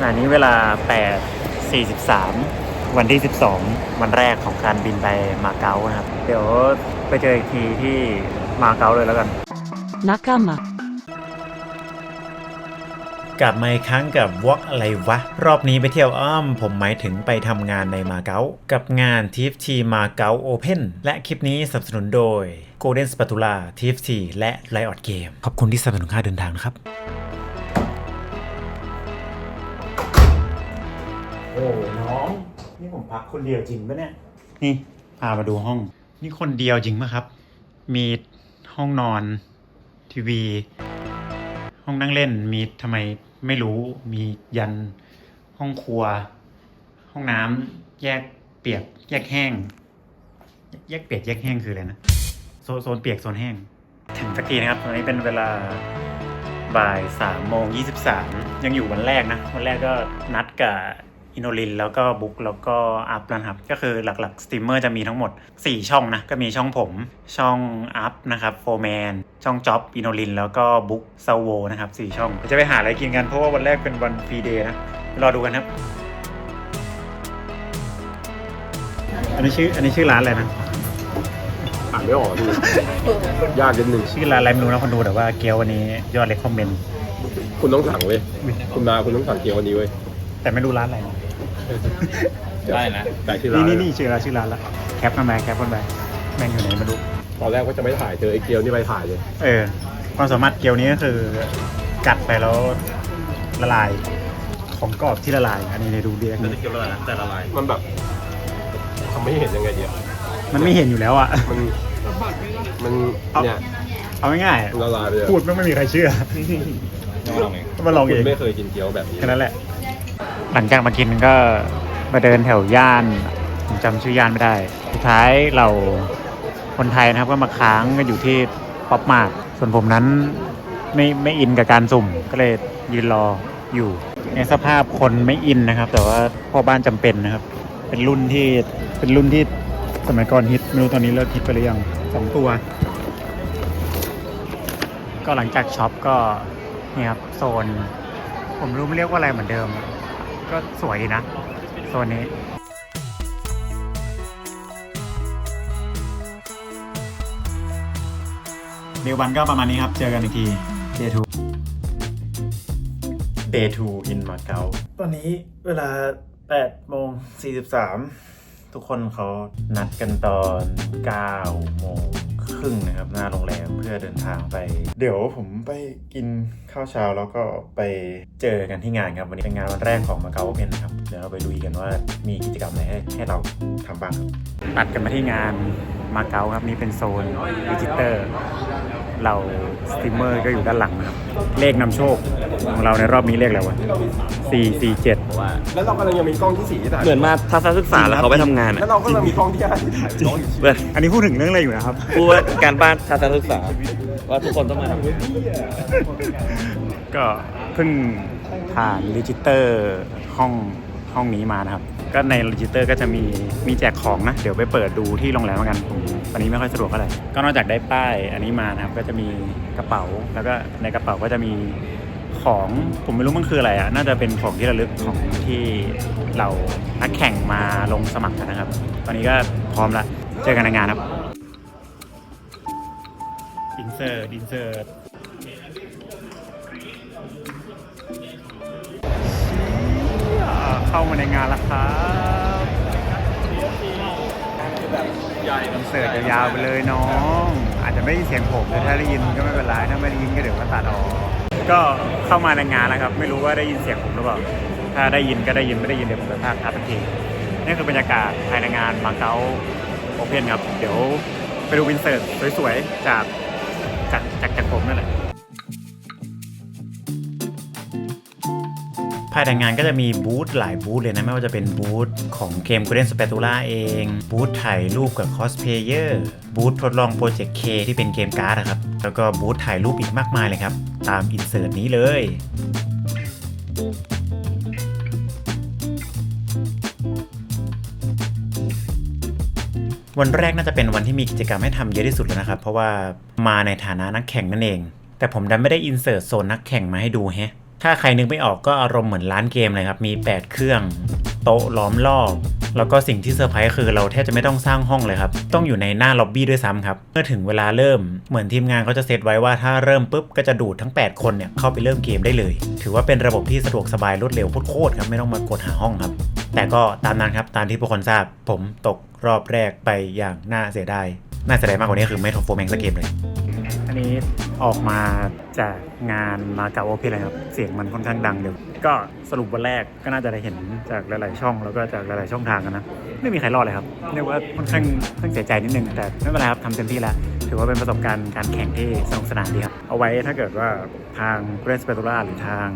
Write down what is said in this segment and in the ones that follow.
ขณะนี้เวลา 8.43 วันที่ 12 วันแรกของการบินไปมาเก๊านะครับ เดี๋ยวไปเจออีกทีที่มาเก๊าเลยแล้วกัน仲間กลับมาอีกครั้งกับวอล์กอะไรวะ รอบนี้ไปเที่ยวอ้อม ผมหมายถึงไปทำงานในมาเก๊ากับงาน TFT มาเก๊า Open และคลิปนี้สนับสนุนโดย Golden Spatula TFT และ Riot Game ขอบคุณที่สนับสนุนค่าเดินทางนะครับ อ้น้อง นี่ผมพักคนเดียวจริงปะเนี่ย นี่พามาดูห้อง นี่คนเดียวจริงปะครับ มีห้องนอน ทีวี ห้องนั่งเล่นมีทำไมไม่รู้มียันห้องครัว ห้องน้ำแยกเปียก แยกแห้ง แยกเปียกแยกแห้งคืออะไรนะโซนโซนเปียกโซนแห้ง ถึงสักทีนะครับตอนนี้เป็นเวลาบ่ายสามโมงยี่สิบสามยังอยู่วันแรกนะ วันแรกก็นัดกับ อินโนลินแล้วก็บุ๊กแล้วก็อัพแล้วนะครับ ก็คือหลักๆสตรีมเมอร์จะมีทั้งหมด 4 ช่องนะ ก็มีช่องผม ช่องอัพนะครับโฟแมนช่องจ็อบอินโนลินแล้วก็บุ๊กซาโวนะครับ 4 ช่องเดี๋ยวจะไปหาอะไรกินกันเพราะว่าวันแรกเป็นวันฟรีเดย์นะ รอดูกันครับ อันนี้ชื่ออันนี้ชื่อร้านอะไรนะอ่านไม่ออกพี่ยากนิดนึงชื่อร้านอะไรไม่รู้นะคนดูแต่ว่าเกี๊ยววันนี้ยอดเลยคอมเมนต์คุณต้องสั่งเว้ยคุณมาคุณต้องสั่งเกี๊ยววันนี้เว้ย แต่ไม่รู้ร้านอะไรนะได้นะแต่ชื่อร้านี่นนี่นี่ชื่อร้านชื่อร้านละแคปมาไหมแคปมาไหมแม่งอยู่ไหนไม่รู้ ตอนแรกว่าจะไม่ถ่ายเจอไอ้เกี๊ยวนี่ไปถ่ายเลยเออ ความสามารถเกี๊ยวนี้ก็คือกัดไปแล้วละลายของกรอบที่ละลาย อันนี้ในดูเดียเกี๊ยวละลายแต่ละลายมันแบบทำไม่เห็นยังไงดีอะมันไม่เห็นอยู่แล้วอะ มันมันเอาเนี่ยเอาง่ายละลายไปเลยๆพูดไม่ไม่มีใครเชื่อมาลองคุเอณงไม่เคยกินเกี๊ยวแบบนี้แค่นั้นแหละ หลังจากมากินก็มาเดินแถวย่านจำชื่อย่านไม่ได้ สุดท้ายเราคนไทยนะครับก็มาค้างกันอยู่ที่ป๊อปมาร์ทส่วนผมนั้นไม่ไม่อินกับการสุ่มก็เลยยืนรออยู่ในสภาพคนไม่อินนะครับ แต่ว่าพ่อบ้านจำเป็นนะครับ เป็นรุ่นที่เป็นรุ่นที่สมัยก่อนฮิตไม่รู้ตอนนี้เลิกฮิตไปหรือยังสองตัว ก็หลังจากช็อปก็เนี่ยครับโซน ผมรู้ไม่เรียกว่าอะไรเหมือนเดิม ก็สวยดีนะโซนนี้เดวันก็ประมาณนี้ครับ เจอกันอีกที Day 2 Day 2 in Macau ตอนนี้เวลา8โมง43 ทุกคนเขานัดกันตอน9โมง ครึ่งนะครับ หน้าโรงแรมเพื่อเดินทางไป เดี๋ยวผมไปกินข้าวเช้าแล้วก็ไปเจอกันที่งานครับวันนี้เป็นงานวันแรกของมาเก๊าเพนนะครับเดี๋ยวเราไปดูกันว่ามีกิจกรรมอะไรให้ให้เราทำบ้างครับตัดกันมาที่งาน มาเก๊าครับนี่เป็นโซนดิจิเตอร์เราสตรีมเมอร์ก็อยู่ด้านหลังนะครับ เลขนำโชคของเราในรอบนี้เลขอะไรวะ4 4 7แล้วเรากำลังยังมีกล้องที่สี่ที่ถ่ายเหมือนมาทัศนศึกษาแล้วเขาไปทำงานอะแล้วเราก็ยังมีกล้องที่ห้าที่ถ่ายน้องอยู่เว้ยอันนี้พูดถึงเรื่องอะไรอยู่นะครับพูดว่าการบ้านทัศนศึกษา ว่าทุกคนต้องมาทำก็เพิ่งผ่านรีจิสเตอร์ห้องห้องนี้มานะครับ ก็ในรีจิเตอร์ก็จะมีมีแจกของนะ เดี๋ยวไปเปิดดูที่โรงแรมกันผมวันนี้ไม่ค่อยสะดวกเท่าไหร่ก็นอกจากได้ป้ายอันนี้มานะครับก็จะมีกระเป๋าแล้วก็ในกระเป๋าก็จะมีของผมไม่รู้มันคืออะไรอะน่าจะเป็นของที่ระลึกของที่เรานักแข่งมาลงสมัครกันนะครับ ตอนนี้ก็พร้อมละเจอกันในงานครับอินเสิร์ตอินเสิร์ เข้ามาในงานแล้วครับคอนเสิร์ตยาวๆไปเลยน้อง อาจจะไม่ได้ยินเสียงผมแต่ถ้าได้ยินก็ไม่เป็นไรถ้าไม่ได้ยินก็เดี๋ยวก็ตัดออกก็เข้ามาในงานแล้วครับ ไม่รู้ว่าได้ยินเสียงผมหรือเปล่า ถ้าได้ยินก็ได้ยินไม่ได้ยินเดี๋ยวผมจะพากทักทันทีนี่คือบรรยากาศภายในงานมาเก๊าโอเพนครับ เดี๋ยวไปดูวินเสิร์ตสวยๆจากจากจากจากผมนั่นแหละายในงานก็จะมีบูธหลายบูธเลยนะ ไม่ว่าจะเป็นบูธของเกม Golden Spatula เอง บูธถ่ายรูปกับคอสเพเยอร์บูธทดลองโปรเจกต์ K ที่เป็นเกมการ์ดนะครับ แล้วก็บูธถ่ายรูปอีกมากมายเลยครับ ตามอินเสิร์ตนี้เลยวันแรกน่าจะเป็นวันที่มีกิจกรรมให้ทำเยอะที่สุดแล้วนะครับ เพราะว่ามาในฐานะนักแข่งนั่นเอง แต่ผมดันไม่ได้อินเสิร์ตโซนนักแข่งมาให้ดูแฮะ ถ้าใครนึกไม่ออกก็อารมณ์เหมือนร้านเกมเลยครับ มี 8 เครื่องโต๊ะล้อมรอบ แล้วก็สิ่งที่เซอร์ไพรส์คือเราแทบจะไม่ต้องสร้างห้องเลยครับ ต้องอยู่ในหน้าล็อบบี้ด้วยซ้ำครับ เมื่อถึงเวลาเริ่ม เหมือนทีมงานเขาจะเซตไว้ว่าถ้าเริ่มปุ๊บก็จะดูดทั้ง 8 คนเนี่ยเข้าไปเริ่มเกมได้เลย ถือว่าเป็นระบบที่สะดวกสบายรวดเร็วโคตรครับไม่ต้องมากดหาห้องครับ แต่ก็ตามนั้นครับตามที่พวกคนทราบ ผมตกรอบแรกไปอย่างน่าเสียดาย น่าเสียดายมากกว่านี้คือไม่ทบโฟแมงสเกมเลย อันนี้ ออกมาจากงานมาเก๊าโอเพนเลยครับ เสียงมันค่อนข้างดังเดี๋ยว ก็สรุปวันแรกก็น่าจะได้เห็นจากหลาย ๆ ช่องแล้วก็จากหลาย ๆ ช่องทางกันนะ ไม่มีใครรอดเลยครับเรียกว่าค่อนข้างค่อนข้างเสียใจนิดนึง แต่ไม่เป็นไรครับทำเต็มที่แล้ว ถือว่าเป็นประสบการณ์การแข่งที่สนุกสนานดีครับ เอาไว้ถ้าเกิดว่าทางเกรสเปโตราหรือทาง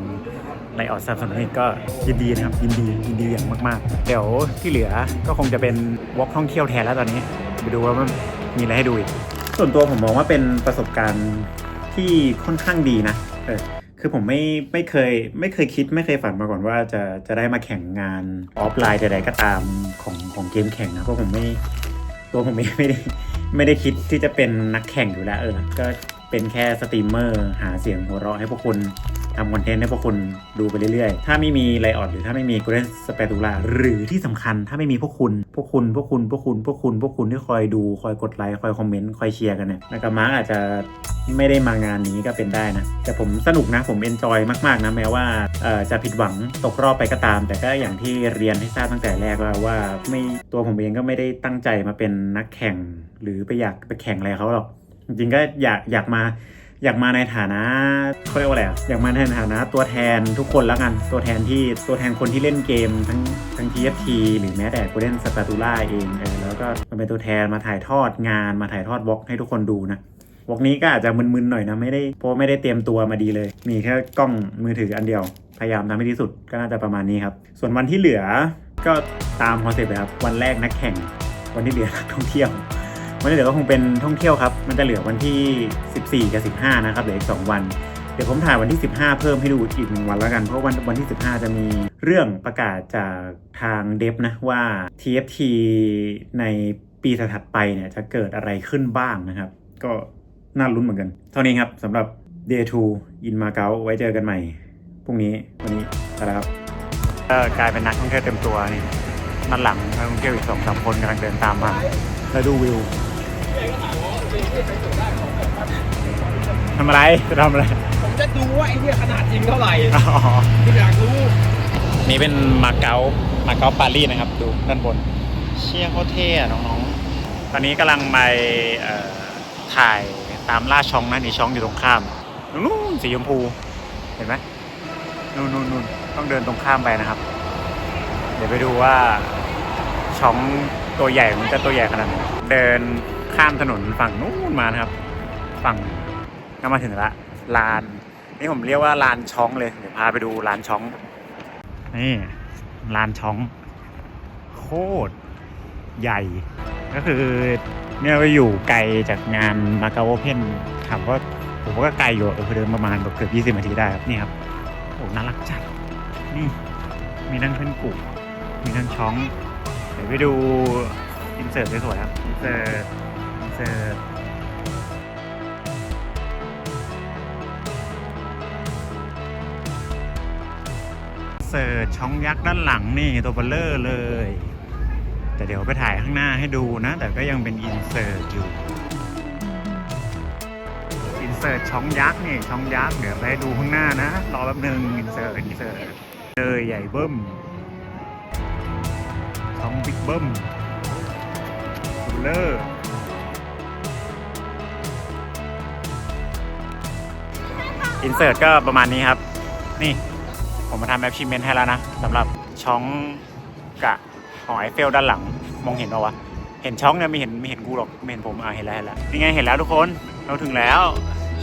ไลออดซัมสนุนก็ยินดีนะครับยินดียินดีอย่างมาก ๆ เดี๋ยวที่เหลือก็คงจะเป็นวอล์กท่องเที่ยวแทนแล้วตอนนี้ ไปดูว่ามันมีอะไรให้ดูอีกส่วนตัวผมมองว่าเป็นประสบการณ์ ที่ค่อนข้างดีนะเออคือผมไม่ไม่เคยไม่เคยคิดไม่เคยฝันมาก่อนว่าจะจะได้มาแข่งงานออฟไลน์ใดๆก็ตามของของเกมแข่งนะเพราะผมไม่ตัวผมไม่ไม่ได้ไม่ได้คิดที่จะเป็นนักแข่งอยู่แล้วเออก็เป็นแค่สตรีมเมอร์หาเสียงหัวเราะให้พวกคุณทำคอนเทนต์ให้พวกคุณดูไปเรื่อยๆ ถ้าไม่มีไลออดหรือถ้าไม่มีก r เ n นสเปตูลาหรือที่สำคัญถ้าไม่มีพวกคุณ พวกคุณ พวกคุณ พวกคุณ พวกคุณ พวกคุณที่คอยดู คอยกดไลค์ คอยคอมเมนต์ คอยเชียร์กันเนี่ยนากามาอาจจะ ไม่ได้มางานนี้ก็เป็นได้นะ แต่ผมสนุกนะผมเอนจอยมาก ๆ นะแม้ว่าจะผิดหวังตกรอบไปก็ตาม แต่ก็อย่างที่เรียนให้ทราบตั้งแต่แรกว่าว่าไม่ตัวผมเองก็ไม่ได้ตั้งใจมาเป็นนักแข่ง หรือไปอยากไปแข่งอะไรเขาหรอก จริงๆก็อยากอยากมาอยากมาในฐานะเขาเรียกว่าอะไรอยากมาในฐานะตัวแทนทุกคนแล้วกัน ตัวแทนที่ตัวแทนคนที่เล่นเกมทั้งทั้ง TFT หรือแม้แต่กูเล่นสปาตูล่าเองเออแล้วก็มาเป็นตัวแทนมาถ่ายทอดงานมาถ่ายทอดวอล์กให้ทุกคนดูนะ วอกนี้ก็อาจจะมึนๆหน่อยนะไม่ได้เพราะไม่ได้เตรียมตัวมาดีเลย มีแค่กล้องมือถืออันเดียว พยายามทำให้ดีที่สุดก็น่าจะประมาณนี้ครับ ส่วนวันที่เหลือก็ตามคอนเซ็ปต์เลยครับ วันแรกนักแข่ง วันที่เหลือนักท่องเที่ยว วันที่เหลือก็คงเป็นท่องเที่ยวครับ มันจะเหลือวันที่ 14 กับ 15 นะครับเหลืออีก 2 วัน เดี๋ยวผมถ่ายวันที่ 15 เพิ่มให้ดูอีกหนึ่งวันแล้วกัน เพราะวันวันที่ 15 จะมีเรื่องประกาศจากทางเดฟนะว่า TFT ในปีถัดไปเนี่ยจะเกิดอะไรขึ้นบ้างนะครับ ก็ น่าลุ้นเหมือนกัน เท่านี้ครับสำหรับ Day 2 in Macau ไว้เจอกันใหม่พรุ่งนี้วันนี้ไปแล้วครับก็กลายเป็นนักท่องเที่ยวเต็มตัวนี่นัดหลังนักท่องเที่ยวอีกสองสามคนกำลังเดินตามมาแล้วดูวิวทำอะไรจะทำอะไร ผมจะดูว่าไอ้เนี่ยขนาดจริงเท่าไหร่อ๋อผมอยากรู้ นี่เป็นมาเก๊ามาเก๊าปารีสนะครับ ดูด้านบน เชี่ยโคตรเท่อะน้องๆ ตอนนี้กำลังไปเอ่อถ่าย ตามล่าช่องนะนี่ช่องอยู่ตรงข้ามนู่นสีชมพูเห็นไหมนู่นนู่นนู่นต้องเดินตรงข้ามไปนะครับ เดี๋ยวไปดูว่าช่องตัวใหญ่มันจะตัวใหญ่ขนาดไหนเดินข้ามถนนฝั่งนู้นมานะครับ ฝั่งก็มาถึงละลาน นี่ผมเรียกว่าลานช่องเลยเดี๋ยวพาไปดูลานช่อง นี่ลานช่อง โคตรใหญ่ ก็คือ เนี่ยก็อยู่ไกลจากงานมาเก๊าโอเพนถามว่าผมว่าก็ไกลอยู่เออเดินประมาณแบบเกือบ 20 นาทีได้ครับนี่ครับโอ้น่ารักจัดนี่ มีทั้งขึ้นกุมีทั้งช่องเดี๋ยวไปดูอินเสิร์ตสวยๆครับอินเสิร์ตอินเสิร์ตเสิร์ชช่องยักษ์ด้านหลังนี่ตัวเบลเลอร์เลย แต่เดี๋ยวไปถ่ายข้างหน้าให้ดูนะ แต่ก็ยังเป็นอินเสิร์ตอยู่ อินเสิร์ตช่องยักษ์นี่ช่องยักษ์เดี๋ยวไปดูข้างหน้านะ รอแป๊บนึงอินเสิร์ตอินเสิร์ตเลยใหญ่เบิ้มช่องบิ๊กเบิ้มเบลเลอร์อินเสิร์ตก็ประมาณนี้ครับ นี่ ผมมาทำแอปชิมเมนต์ให้แล้วนะสำหรับช่องกะ หอไอเฟลด้านหลัง มองเห็นปะวะ เห็นช่องเนี่ยไม่เห็นไม่เห็นกูหรอกไม่เห็นผมอะเห็นแล้วเห็นแล้วนี่ไงเห็นแล้วทุกคนเราถึงแล้ว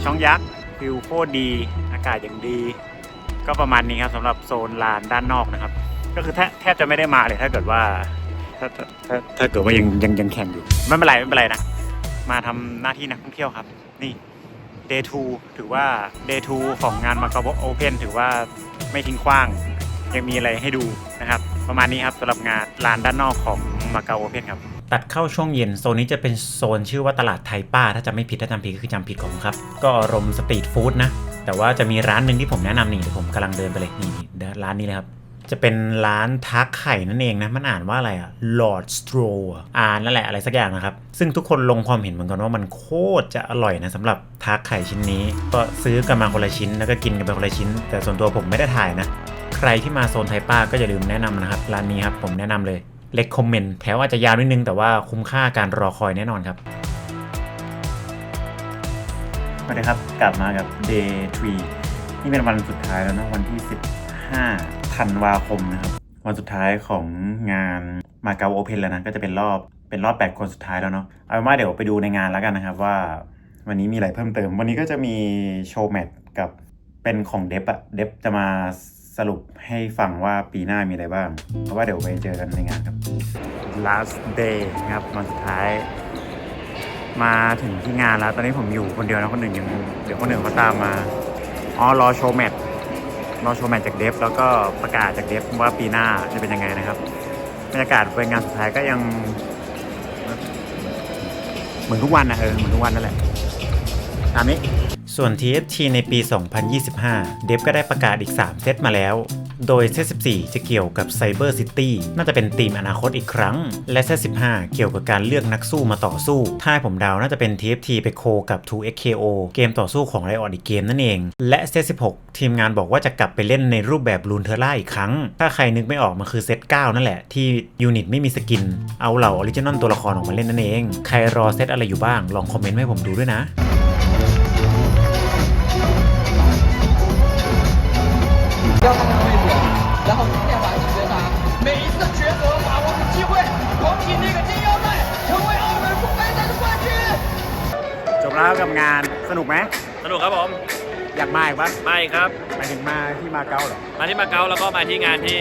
ช่องยักษ์ฟิวโคตรดีอากาศอย่างดี ก็ประมาณนี้ครับสำหรับโซนลานด้านนอกนะครับ ก็คือแทบจะไม่ได้มาเลยถ้าเกิดว่าถ้าถ้าถ้าเกิดว่ายังยังยังแข่งอยู่ไม่เป็นไรไม่เป็นไรนะมาทำหน้าที่นักท่องเที่ยวครับ นี่ Day 2ถือว่า Day 2ของงานมาเก๊าโอเพนถือว่าไม่ทิ้งขว้าง ยังมีอะไรให้ดูนะครับ ประมาณนี้ครับสำหรับงานลานด้านนอกของมาเก๊าโอเพนครับ ตัดเข้าช่วงเย็นโซนนี้จะเป็นโซนชื่อว่าตลาดไทยป้า ถ้าจำไม่ผิดถ้าจำผิดก็คือจำผิดของครับ ก็อารมณ์สตรีทฟู้ดนะ แต่ว่าจะมีร้านหนึ่งที่ผมแนะนำนี่เดี๋ยวผมกำลังเดินไปเลยนี่ร้านนี้เลยครับจะเป็นร้านทักไข่นั่นเองนะ มันอ่านว่าอะไรอะ Lord Stroll อะอ่านนั่นแหละอะไรสักอย่างนะครับ ซึ่งทุกคนลงความเห็นเหมือนกันว่ามันโคตรจะอร่อยนะสำหรับทักไข่ชิ้นนี้ ก็ซื้อกันมาคนละชิ้นแล้วก็กินกันไปคนละชิ้น แต่ส่วนตัวผมไม่ได้ถ่ายนะ ใครที่มาโซนไทยป้าก็อย่าลืมแนะนำนะครับร้านนี้ครับผมแนะนำเลยเล็กคอมเมนต์แถวอาจจะยาวนิดนึงแต่ว่าคุ้มค่าการรอคอยแน่นอนครับสวัสดีครับกลับมากับ Day 3นี่เป็นวันสุดท้ายแล้วนะวันที่ 15ธันวาคมนะครับวันสุดท้ายของงานมาเก๊าโอเพนแล้วนะก็จะเป็นรอบเป็นรอบ 8 คนสุดท้ายแล้วเนาะเอาเป็นว่าเดี๋ยวไปดูในงานแล้วกันนะครับว่าวันนี้มีอะไรเพิ่มเติม วันนี้ก็จะมีโชว์แมทกับเป็นของเดฟอะเดฟจะมา สรุปให้ฟังว่าปีหน้ามีอะไรบ้าง เพราะว่าเดี๋ยวไปเจอกันในงานครับ last day ครับวันสุดท้าย มาถึงที่งานแล้ว ตอนนี้ผมอยู่คนเดียวนะคนอื่นยังเดี๋ยวคนอื่นเขาตามมาอ๋อรอโชว์แมทรอโชว์แมทจากเดฟแล้วก็ประกาศจากเดฟว่าปีหน้าจะเป็นยังไงนะครับบรรยากาศเป็นงานสุดท้ายก็ยัง เหมือนทุกวันนะเออเหมือนทุกวันนั่นแหละตามนี้ ส่วน TFT ในปี 2025 เดฟก็ได้ประกาศอีก 3 เซตมาแล้ว โดยเซต14 จะเกี่ยวกับ Cyber City น่าจะเป็นธีมอนาคตอีกครั้ง และเซต15 เกี่ยวกับการเลือกนักสู้มาต่อสู้ ถ้าให้ผมเดาน่าจะเป็น TFT ไปโคกับ 2XKO เกมต่อสู้ของ Riot อีกเกมนั่นเอง และเซต16 ทีมงานบอกว่าจะกลับไปเล่นในรูปแบบลูนเทอร่าอีกครั้ง ถ้าใครนึกไม่ออกมันคือเซต9นั่นแหละที่ยูนิตไม่มีสกิน เอาเหล่าออริจินอลตัวละครออกมาเล่นนั่นเอง ใครรอเซตอะไรอยู่บ้างลองคอมเมนต์ให้ผมดูด้วยนะ 要看看位置，然后变化你觉察，每一次抉择把握住机会，捧起那个金腰带，成为奥尔公杯赛的冠军。 จบแล้วกับงานสนุกไหม สนุกครับผม อยากมาอีกปะ มาอีกครับ หมายถึงมาที่มาเก๊าเหรอ มาที่มาเก๊าแล้วก็มาที่งานที่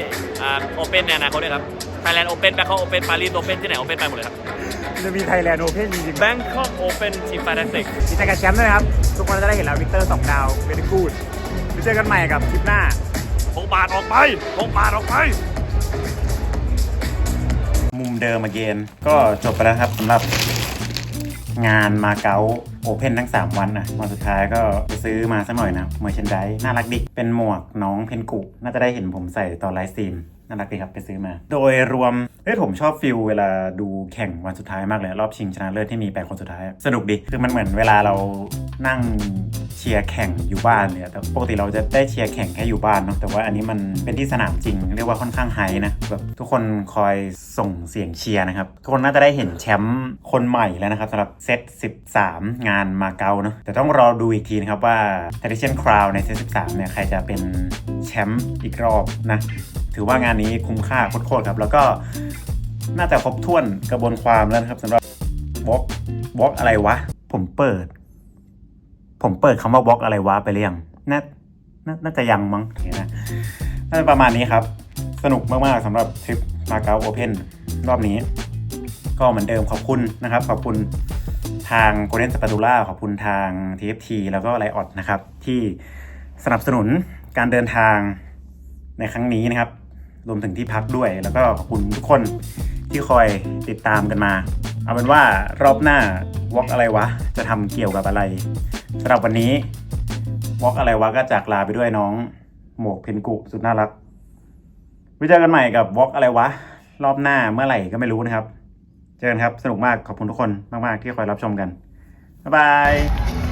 โอเปนในอนาคตด้วยครับ Thailand Open Bangkok Open Paris Open ที่ไหน Open ไปหมดเลยครับ จะมีไทยแลนด์โอเพนจริงๆ Bangkok Open Team Fantastic ดีใจกับแชมป์ด้วยนะครับ ทุกคนจะได้เห็นแล้ววิกเตอร์สองดาวเป็นกูดไปเจอกันใหม่กับคลิปหน้า พกบาทออกไปพกบาทออกไป มุมเดิมมาเกนก็จบไปแล้วครับสำหรับงานมาเก๊าโอเพนทั้ง 3 วันนะวันสุดท้ายก็ไปซื้อมาสักหน่อยนะเมอร์เชนไดน่ารักดิเป็นหมวกน้องเพนกุน่าจะได้เห็นผมใส่ตอนไลฟ์สตรีมน่ารักดีครับไปซื้อมา โดยรวมเอ้ยผมชอบฟิลเวลาดูแข่งวันสุดท้ายมากเลย รอบชิงชนะเลิศที่มี8คนสุดท้าย สนุกดี คือมันเหมือนเวลาเรานั่ง เชียร์แข่งอยู่บ้านเลยอะแต่ปกติเราจะได้เชียร์แข่งแค่อยู่บ้านเนาะแต่ว่าอันนี้มันเป็นที่สนามจริง เรียกว่าค่อนข้างไฮนะแบบทุกคนคอยส่งเสียงเชียร์นะครับทุกคนน่าจะได้เห็นแชมป์คนใหม่แล้วนะครับสำหรับเซต 13 งานมาเก๊าเนาะแต่ต้องรอดูอีกทีนะครับว่า Tradition Crown ในเซต 13 เนี่ยใครจะเป็นแชมป์อีกรอบนะถือว่างานนี้คุ้มค่าโคตรๆครับ แล้วก็น่าจะครบถ้วนกระบวนความแล้วนะครับสำหรับบล็อกบล็อกอะไรวะ ผมเปิด ผมเปิดคำว่าบล็อกอะไรวะไปเรียงน่าน,น่าจะยังมั้งนะน่าจะประมาณนี้ครับ สนุกมากๆสำหรับทริปมาเก๊าโอเพนรอบนี้ ก็เหมือนเดิมขอบคุณนะครับ ขอบคุณทาง Golden Spatula ขอบคุณทาง TFT แล้วก็ไลออดนะครับ ที่สนับสนุนการเดินทางในครั้งนี้นะครับ รวมถึงที่พักด้วย แล้วก็ขอบคุณทุกคนที่คอยติดตามกันมา เอาเป็นว่ารอบหน้าวอล์กอะไรวะ จะทำเกี่ยวกับอะไร สำหรับวันนี้วอล์กอะไรวะก็จากลาไปด้วยน้องหมวกเพนกุสุดน่ารักไว้เจอกันใหม่กับวอล์กอะไรวะ รอบหน้าเมื่อไหร่ก็ไม่รู้นะครับ เจอกันครับ สนุกมากขอบคุณทุกคนมาก ๆ ที่คอยรับชมกัน บ๊ายบาย